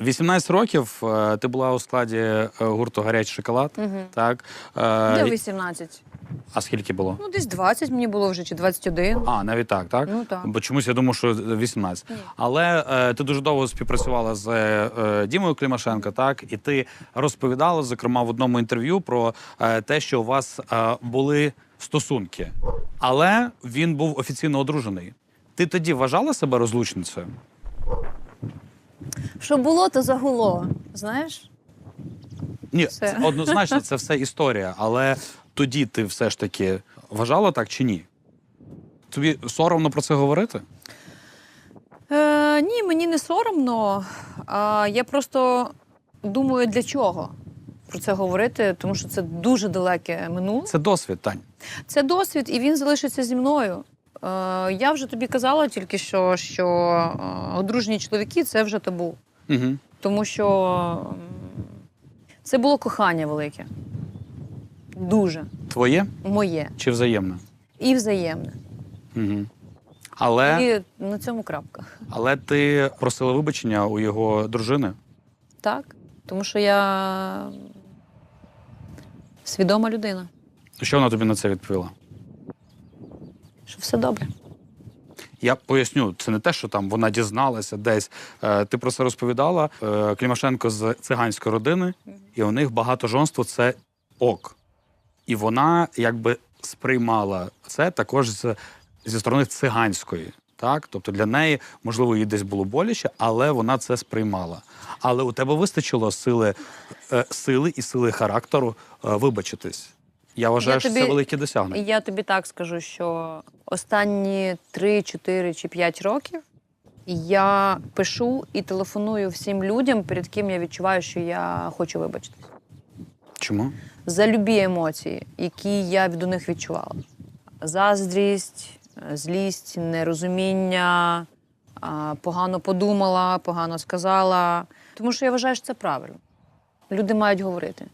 18 років е, ти була у складі е, гурту Гарячий шоколад. Так. Е, Де 18? А скільки було? Ну, десь 20 мені було вже, чи 21. А, навіть так, так? Ну, так. Бо чомусь я думав, що 18. Але е, ти дуже довго співпрацювала з е, Дімою Клімашенко, так? І ти розповідала, зокрема, в одному інтерв'ю про е, те, що у вас е, були стосунки. Але він був офіційно одружений. Ти тоді вважала себе розлучницею? Що було, то загуло. Знаєш? Ні, Все. це однозначно, це все історія. Але тоді ти все ж таки вважала так чи ні? Тобі соромно про це говорити? Е, ні, мені не соромно. А, я просто думаю, для чого про це говорити, тому що це дуже далеке минуле. Це досвід, Тань. Це досвід, і він залишиться зі мною. Е, я вже тобі казала тільки що, що е, одружені чоловіки це вже табу. Угу. Тому що це було кохання велике. Дуже Твоє моє чи взаємне? і взаємне. Угу. Але, І на цьому крапка. але ти просила вибачення у його дружини. Так. Тому що я свідома людина, Що вона тобі на це відповіла? Що все добре. Я поясню, це не те, що там вона дізналася десь. Е, ти про це розповідала. Е, Клімашенко з циганської родини, і у них багатожонство це ок. І вона якби сприймала це також з, зі сторони циганської. Так? Тобто для неї, можливо, їй десь було боляче, але вона це сприймала. Але у тебе вистачило сили, е, сили і сили характеру е, вибачитись. Я вважаю, Я що тобі- це велике досягнення. Я тобі так скажу, що останні 3, 4 чи 5 років я пишу і телефоную всім людям, перед ким я відчуваю, що я хочу вибачитись. Чому? За любі емоції, які я у них відчувала: заздрість, злість, нерозуміння, погано подумала, погано сказала. Тому що я вважаю, що це правильно. Люди мають говорити.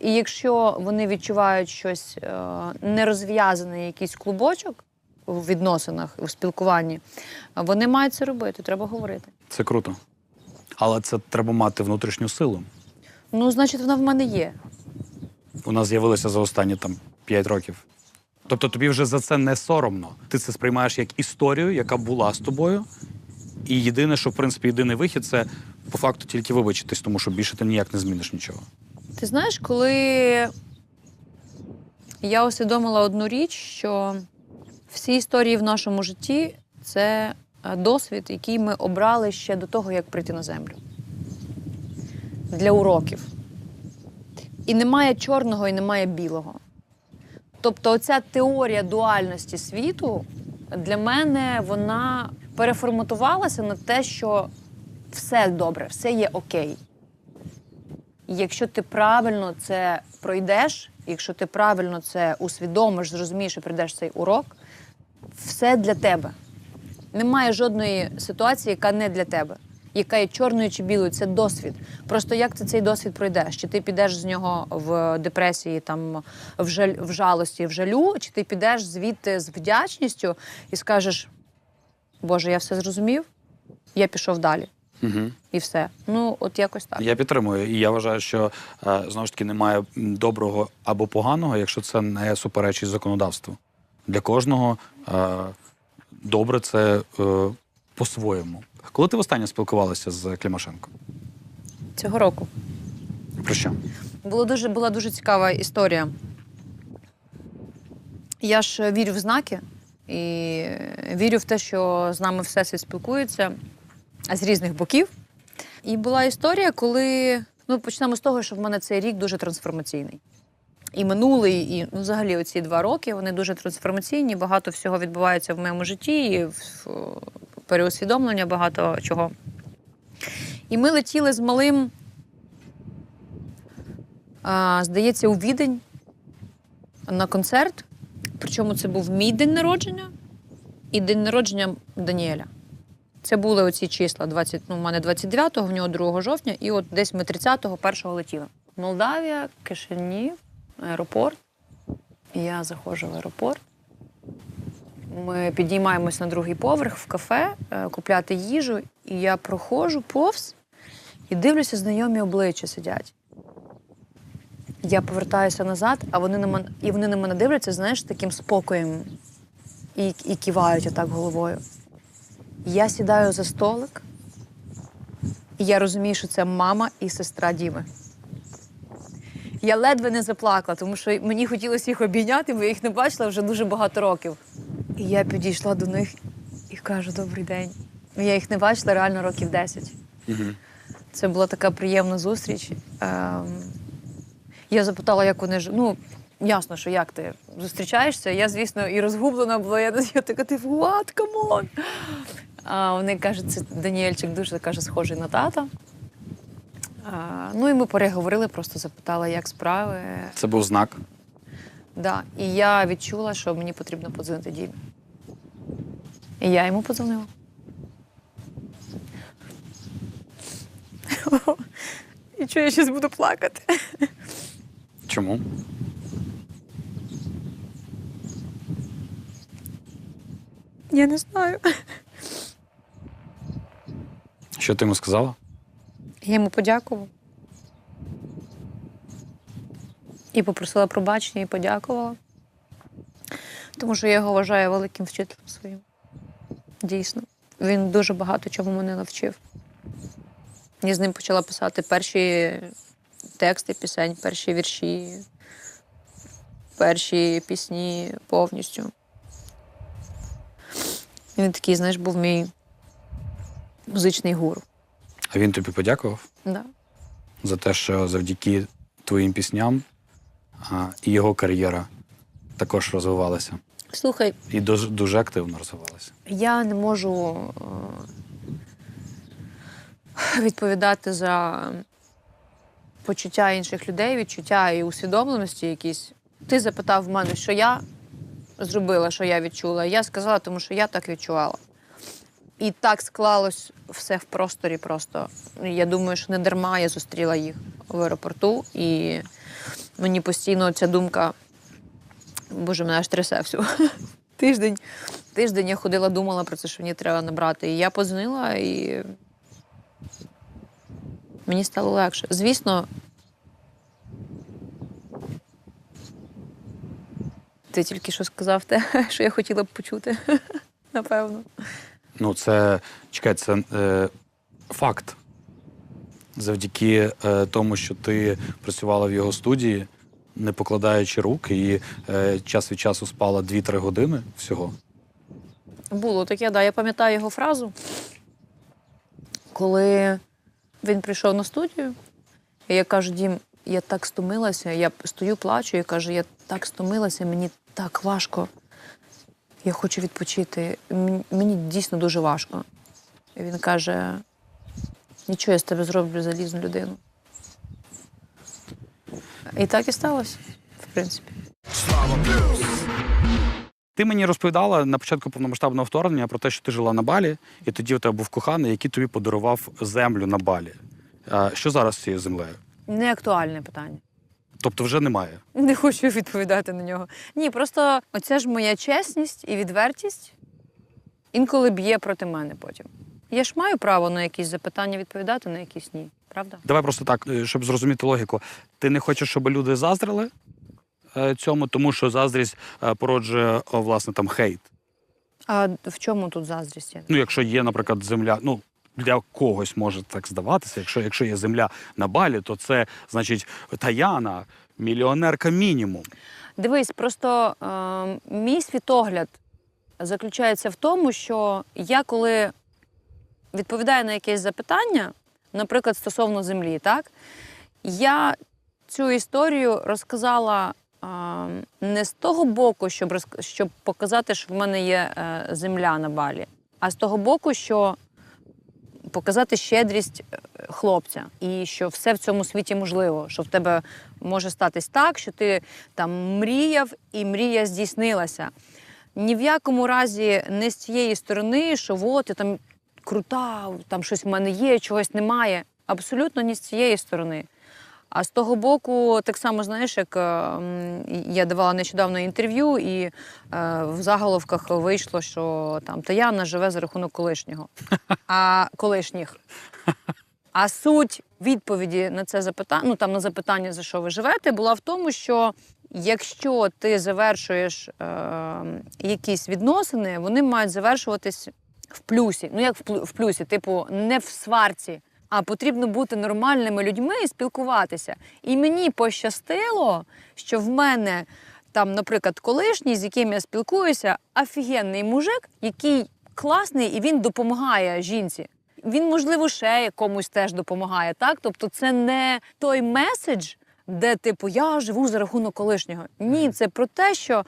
І якщо вони відчувають щось е, нерозв'язаний якийсь клубочок у відносинах, у спілкуванні, вони мають це робити, треба говорити. Це круто. Але це треба мати внутрішню силу. Ну, значить, вона в мене є. Вона з'явилася за останні там 5 років. Тобто тобі вже за це не соромно. Ти це сприймаєш як історію, яка була з тобою. І єдине, що в принципі єдиний вихід, це по факту тільки вибачитись, тому що більше ти ніяк не зміниш нічого. Ти знаєш, коли я усвідомила одну річ, що всі історії в нашому житті це е, досвід, який ми обрали ще до того, як прийти на землю. Для уроків. І немає чорного, і немає білого. Тобто, оця теорія дуальності світу для мене вона переформатувалася на те, що все добре, все є окей. Якщо ти правильно це пройдеш, якщо ти правильно це усвідомиш, зрозумієш і прийдеш цей урок, все для тебе. Немає жодної ситуації, яка не для тебе, яка є чорною чи білою, це досвід. Просто як ти цей досвід пройдеш? Чи ти підеш з нього в депресії, там в жаль, в жалості, в жалю, чи ти підеш звідти з вдячністю і скажеш: Боже, я все зрозумів, я пішов далі. Угу. І все. Ну, от якось так. Я підтримую. І я вважаю, що е, знову ж таки немає доброго або поганого, якщо це не суперечить законодавству. Для кожного е, добре це е, по-своєму. Коли ти востаннє спілкувалася з Клімашенко? Цього року. Про що? Було дуже, була дуже цікава історія. Я ж вірю в знаки і вірю в те, що з нами Всесвіт спілкується з різних боків. І була історія, коли ну, почнемо з того, що в мене цей рік дуже трансформаційний. І минулий, і ну, взагалі оці два роки вони дуже трансформаційні. Багато всього відбувається в моєму житті, і в, переусвідомлення багато чого. І ми летіли з малим а, здається, у відень на концерт. Причому це був мій день народження і день народження Даніеля. Це були оці числа. 20, ну, у мене 29-го, в нього 2 жовтня, і от десь ми 30-го першого летіли. Молдавія, Кишинів, аеропорт. Я заходжу в аеропорт. Ми підіймаємось на другий поверх в кафе, е, купляти їжу, і я проходжу повз І дивлюся, знайомі обличчя сидять. Я повертаюся назад, а вони на мене, і вони на мене дивляться, знаєш, таким спокоєм і, і кивають отак головою. Я сідаю за столик, і я розумію, що це мама і сестра Діми. Я ледве не заплакала, тому що мені хотілося їх обійняти, бо я їх не бачила вже дуже багато років. І я підійшла до них і кажу: добрий день. Я їх не бачила реально років 10. Угу. Це була така приємна зустріч. Ем, я запитала, як вони ж. Ну, ясно, що як ти зустрічаєшся. Я, звісно, і розгублена була. Я, я така, типу, what, come on? А вони кажуть, це Даніельчик дуже каже, схожий на тата. А, ну і ми переговорили, просто запитала, як справи. Це був знак. Да. І я відчула, що мені потрібно подзвонити Дімі. І я йому подзвонила. І що я зараз буду плакати? Чому? Я не знаю. Що ти йому сказала? Я йому подякувала. І попросила пробачення і подякувала. Тому що я його вважаю великим вчителем своїм. Дійсно. Він дуже багато чому мене навчив. Я з ним почала писати перші тексти пісень, перші вірші, перші пісні повністю. Він такий, знаєш, був мій музичний гуру. А він тобі подякував Да. за те, що завдяки твоїм пісням а, і його кар'єра також розвивалася. Слухай, І дуже, дуже активно розвивалася. Я не можу е, відповідати за почуття інших людей, відчуття і усвідомленості якісь. Ти запитав в мене, що я зробила, що я відчула. Я сказала, тому що я так відчувала. І так склалось все в просторі просто. Я думаю, що не дарма я зустріла їх в аеропорту, і мені постійно ця думка, боже, мене аж трясе всю. Тиждень. Тиждень я ходила, думала про це, що мені треба набрати. І я позвонила, і мені стало легше. Звісно, ти тільки що сказав те, що я хотіла б почути, напевно. Ну, це чекай, це е, факт. Завдяки е, тому, що ти працювала в його студії, не покладаючи рук, і е, час від часу спала 2-3 години всього. Було таке, да. Я пам'ятаю його фразу, коли він прийшов на студію, і я кажу, Дім, я так стомилася, я стою, плачу, і кажу, я так стомилася, мені так важко. Я хочу відпочити. Мені дійсно дуже важко. І він каже: нічого, я з тебе зроблю залізну людину. І так і сталося, в принципі. Ти мені розповідала на початку повномасштабного вторгнення про те, що ти жила на Балі, і тоді у тебе був коханий, який тобі подарував землю на Балі. А, що зараз з цією землею? Не актуальне питання. Тобто вже немає. Не хочу відповідати на нього. Ні, просто оця ж моя чесність і відвертість інколи б'є проти мене потім. Я ж маю право на якісь запитання відповідати, на якісь ні. Правда? Давай просто так, е, щоб зрозуміти логіку. Ти не хочеш, щоб люди заздрили е, цьому, тому що заздрість е, породжує власне там хейт. А в чому тут заздрість? Ну, якщо є, наприклад, земля, ну для когось може так здаватися. Якщо, якщо є земля на Балі, то це значить Таяна, мільйонерка мінімум. Дивись, просто е, мій світогляд заключається в тому, що я коли відповідаю на якесь запитання, наприклад, стосовно землі, так, я цю історію розказала е, не з того боку, щоб, щоб показати, що в мене є е, земля на балі, а з того боку, що показати щедрість е, хлопця, і що все в цьому світі можливо, що в тебе може статись так, що ти там мріяв, і мрія здійснилася. Ні в якому разі не з цієї сторони, що от я там крута, там щось в мене є, чогось немає. Абсолютно ні з цієї сторони. А з того боку, так само, знаєш, як е, я давала нещодавно інтерв'ю, і е, в заголовках вийшло, що там Таяна живе за рахунок колишнього. А колишніх. А суть відповіді на це запитання, ну там на запитання, за що ви живете, була в тому, що якщо ти завершуєш е, якісь відносини, вони мають завершуватись в плюсі. Ну як в плю- в плюсі, типу, не в сварці, а потрібно бути нормальними людьми і спілкуватися. І мені пощастило, що в мене там, наприклад, колишній, з яким я спілкуюся, офігенний мужик, який класний і він допомагає жінці. Він, можливо, ще комусь теж допомагає, так? Тобто, це не той меседж, де типу я живу за рахунок колишнього. Ні, це про те, що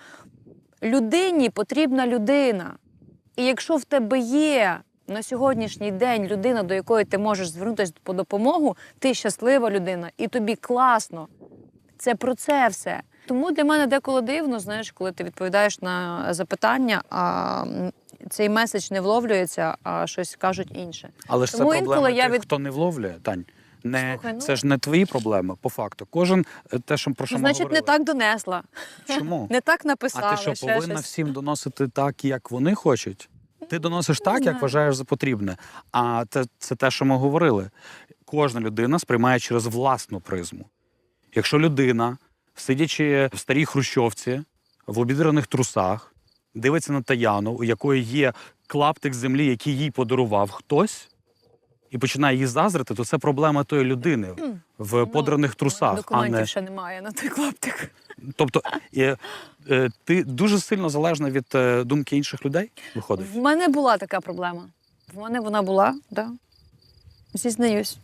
людині потрібна людина. І якщо в тебе є на сьогоднішній день людина, до якої ти можеш звернутися по допомогу, ти щаслива людина, і тобі класно. Це про це все. Тому для мене деколи дивно, знаєш, коли ти відповідаєш на запитання, а цей меседж не вловлюється, а щось кажуть інше. Але ж це Тому проблема я тих, від- хто не вловлює, Тань. Не, Слухай, ну- Це ж не твої проблеми, по факту. Кожен е, те, що про що Ну, ми значить, не так донесла, Чому? не так написала. А ти що, повинна щось. всім доносити так, як вони хочуть? Ти доносиш так, як вважаєш за потрібне. А це, це те, що ми говорили. Кожна людина сприймає через власну призму. Якщо людина, сидячи в старій хрущовці, в обідраних трусах, дивиться на Таяну, у якої є клаптик землі, який їй подарував хтось, і починає її зазрити, то це проблема тої людини в подраних трусах, а Ну, не ще немає на той клаптик. Тобто е, е, ти дуже сильно залежна від е, думки інших людей, виходить. В мене була така проблема. В мене вона була, да. Зізнаюсь.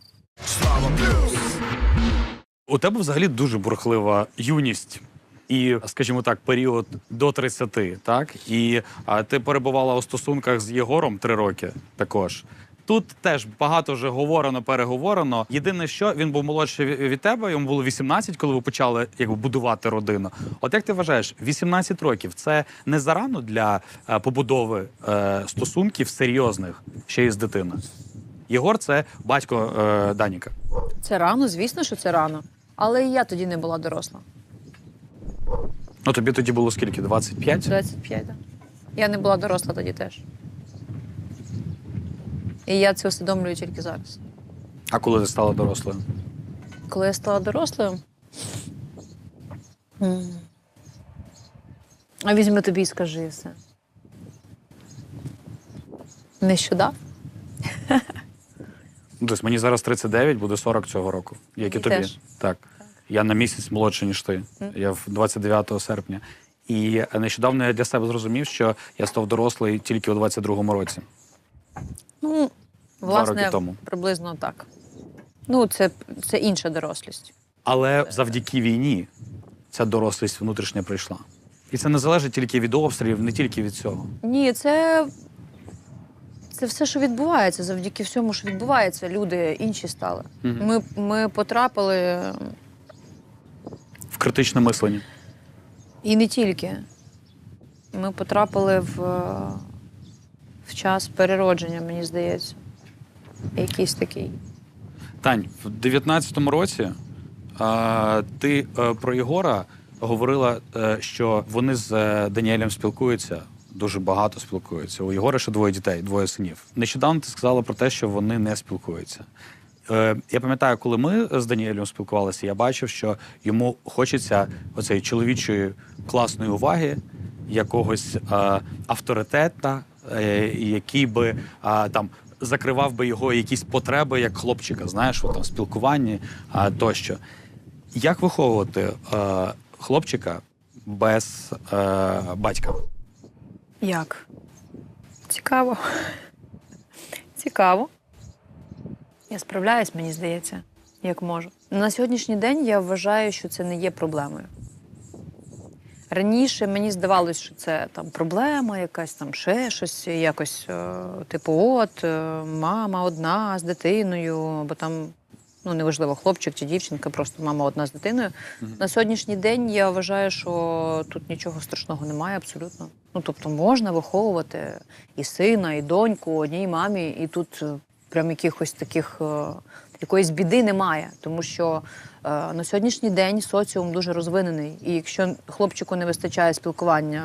У тебе взагалі дуже бурхлива юність. І, скажімо так, період до 30, так? І а, ти перебувала у стосунках з Єгором три роки також. Тут теж багато вже говорено, переговорено. Єдине, що він був молодший від тебе, йому було 18, коли ви почали якби, будувати родину. От як ти вважаєш, 18 років це не зарано для е, побудови е, стосунків серйозних ще й з дитиною? Єгор це батько е, Даніка. Це рано, звісно, що це рано. Але і я тоді не була доросла. Ну тобі тоді було скільки? 25? 25, так. Я не була доросла тоді теж. І я це усвідомлюю тільки зараз. А коли ти стала дорослою? Коли я стала дорослою. А візьми тобі і скажи все. Нещодавно. Ну, Тобто мені зараз 39, буде 40 цього року. Як і тобі. теж. Так. Я на місяць молодший, ніж ти. Я в 29 серпня. І нещодавно я для себе зрозумів, що я став дорослий тільки у 22-му році. Ну, Два власне, роки тому. приблизно так. Ну, це, це інша дорослість. Але завдяки війні ця дорослість внутрішня прийшла. І це не залежить тільки від обстрілів, не тільки від цього. Ні, це, це все, що відбувається, завдяки всьому, що відбувається, люди інші стали. Мгм. Ми, ми потрапили В критичне мислення. і не тільки. Ми потрапили в, в час переродження, мені здається. Якийсь такий. Тань, в 19-му році е, ти е, про Єгора говорила, е, що вони з е, Даніелем спілкуються. Дуже багато спілкуються. У Єгора ще двоє дітей, двоє синів. Нещодавно ти сказала про те, що вони не спілкуються. Я пам'ятаю, коли ми з Даніелем спілкувалися, я бачив, що йому хочеться оцеї чоловічої класної уваги, якогось авторитета, який би там закривав би його якісь потреби як хлопчика, знаєш, в там спілкуванні тощо. Як виховувати е, хлопчика без е, батька? Як? Цікаво. Цікаво. Я справляюсь, мені здається, як можу. На сьогоднішній день я вважаю, що це не є проблемою. Раніше мені здавалось, що це там проблема, якась там ще щось, якось, е, типу, от е, мама одна з дитиною, бо там, ну неважливо, хлопчик чи дівчинка, просто мама одна з дитиною. На сьогоднішній день я вважаю, що тут нічого страшного немає абсолютно. Ну тобто можна виховувати і сина, і доньку одній мамі, і тут е, прям якихось таких е, якоїсь біди немає, тому що е, на сьогоднішній день соціум дуже розвинений. І якщо хлопчику не вистачає спілкування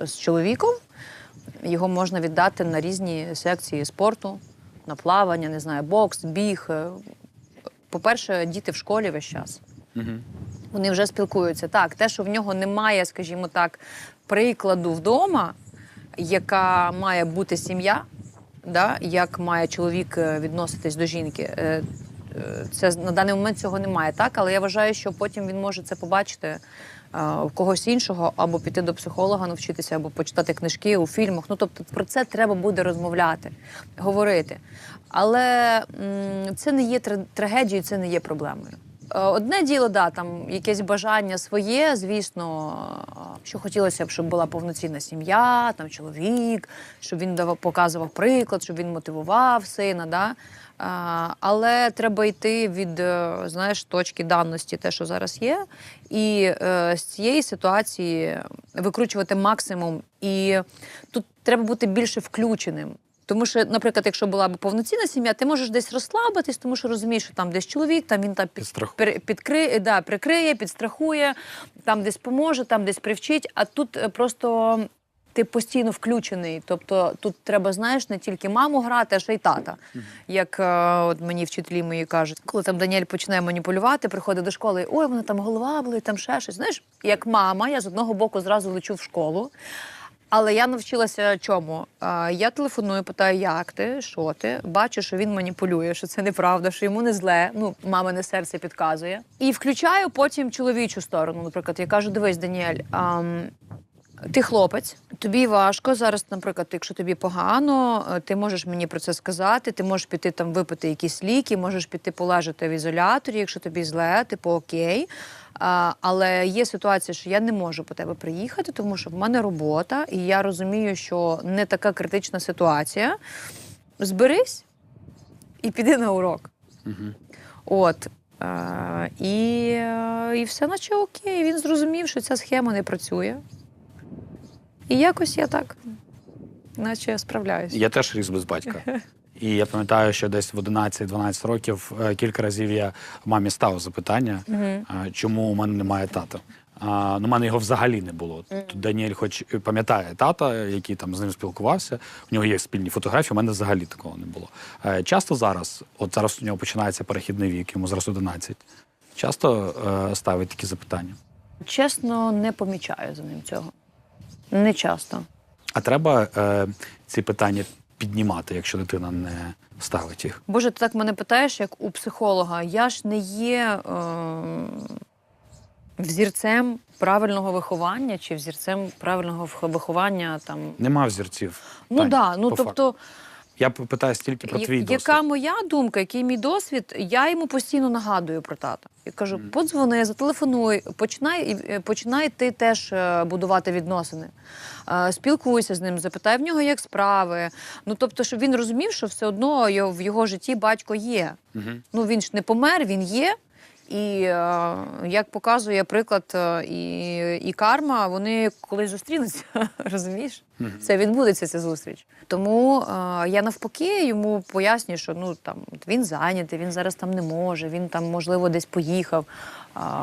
е, з чоловіком, його можна віддати на різні секції спорту. на плавання, не знаю, бокс, біг. По-перше, діти в школі весь час. Угу. Вони вже спілкуються. Так, те, що в нього немає, скажімо так, прикладу вдома, яка має бути сім'я, да, як має чоловік е, відноситись до жінки. е, е, Це на даний момент цього немає, так? Але я вважаю, що потім він може це побачити в когось іншого, або піти до психолога, навчитися, або почитати книжки у фільмах. Ну тобто про це треба буде розмовляти, говорити. Але м, це не є тр- трагедією, це не є проблемою. Е, Одне діло, да, там якесь бажання своє, звісно, е, що хотілося б, щоб була повноцінна сім'я, там чоловік, щоб він давав, показував приклад, щоб він мотивував сина. Да? Але треба йти від е, знаєш, точки даності, те, що зараз є, і е, з цієї ситуації викручувати максимум. І тут треба бути більше включеним. Тому що, наприклад, якщо була б повноцінна сім'я, ти можеш десь розслабитись, тому що розумієш, що там десь чоловік, там він там під, підкриє, да, прикриє, підстрахує, там десь поможе, там десь привчить. А тут е, просто ти постійно включений. Тобто тут треба, знаєш, не тільки маму грати, а ще й тата. Як е, от мені вчителі мої кажуть, коли там Даніель починає маніпулювати, приходить до школи, ой, вона там голова болить, там ще щось. Знаєш, як мама, я з одного боку зразу лечу в школу. Але я навчилася чому? А, Я телефоную, питаю, як ти, що ти? Бачу, що він маніпулює, що це неправда, що йому не зле. Ну, мамине серце підказує. І включаю потім чоловічу сторону. Наприклад, я кажу: дивись, Даніель, ам, ти хлопець, тобі важко зараз, наприклад, якщо тобі погано, е, ти можеш мені про це сказати. Ти можеш піти там випити якісь ліки, можеш піти полежати в ізоляторі, якщо тобі зле, типу окей. А, але є ситуація, що я не можу по тебе приїхати, тому що в мене робота, і я розумію, що не така критична ситуація. Зберись і піди на урок. Угу. От. Е, і, е, і все наче окей. Він зрозумів, що ця схема не працює. І якось я так, наче я справляюся. Я теж ріс без батька. І я пам'ятаю, що десь в 11-12 років е, кілька разів я мамі ставив запитання, чому у мене немає тата. А, ну, у мене його взагалі не було. Тут Даніель, хоч пам'ятає тата, який там з ним спілкувався. У нього є спільні фотографії, у мене взагалі такого не було. Е, Часто зараз, от зараз у нього починається перехідний вік, йому зараз 11. Часто е, ставить такі запитання. Чесно, не помічаю за ним цього. Не часто. А треба е, ці питання піднімати, якщо дитина не ставить їх. Боже, ти так мене питаєш, як у психолога. Я ж не є е, взірцем правильного виховання чи взірцем правильного виховання там. Нема взірців. Ну Тань, да, ну по тобто. факту. Я питаю стільки про твій досвід. Яка моя думка, який мій досвід, я йому постійно нагадую про тата. Я кажу: подзвони, зателефонуй, починай, і- починай ти теж е, будувати відносини. Е, Спілкуйся з ним, запитай в нього, як справи. Ну тобто, щоб він розумів, що все одно в його житті батько є. Мгм. Ну він ж не помер, він є. І е, як показує приклад е, і, і карма, вони колись зустрінуться, розумієш? Це відбудеться ця зустріч. Тому е, я навпаки йому пояснюю, що ну там він зайнятий, він зараз там не може, він там, можливо, десь поїхав,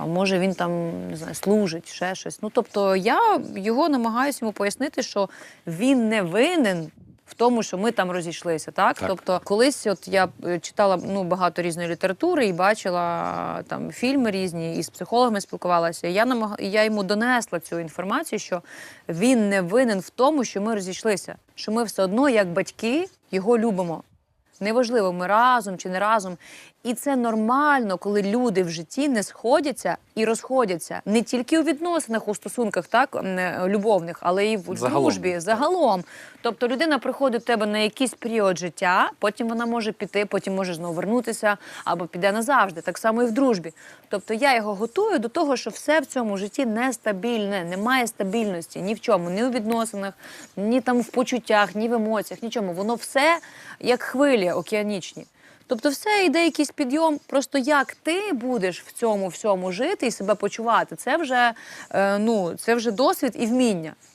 може він там не знаю, служить, ще щось. Ну тобто я його намагаюся йому пояснити, що він не винен. В тому, що ми там розійшлися, так? Так. тобто, колись, от я е, читала ну багато різної літератури і бачила там фільми різні, і з психологами спілкувалася. Я намаг... я йому донесла цю інформацію, що він не винен в тому, що ми розійшлися, що ми все одно, як батьки, його любимо. Неважливо, ми разом чи не разом. І це нормально, коли люди в житті не сходяться і розходяться не тільки у відносинах, у стосунках, так е, любовних, але і в Загалом. дружбі, загалом. Тобто людина приходить до тебе на якийсь період життя, потім вона може піти, потім може знову вернутися або піде назавжди. Так само і в дружбі. Тобто я його готую до того, що все в цьому житті нестабільне, немає стабільності ні в чому, ні у відносинах, ні там в почуттях, ні в емоціях, нічому. Воно все як хвилі океанічні. Тобто, все йде якийсь підйом. Просто як ти будеш в цьому всьому жити і себе почувати, це вже е, ну це вже досвід і вміння.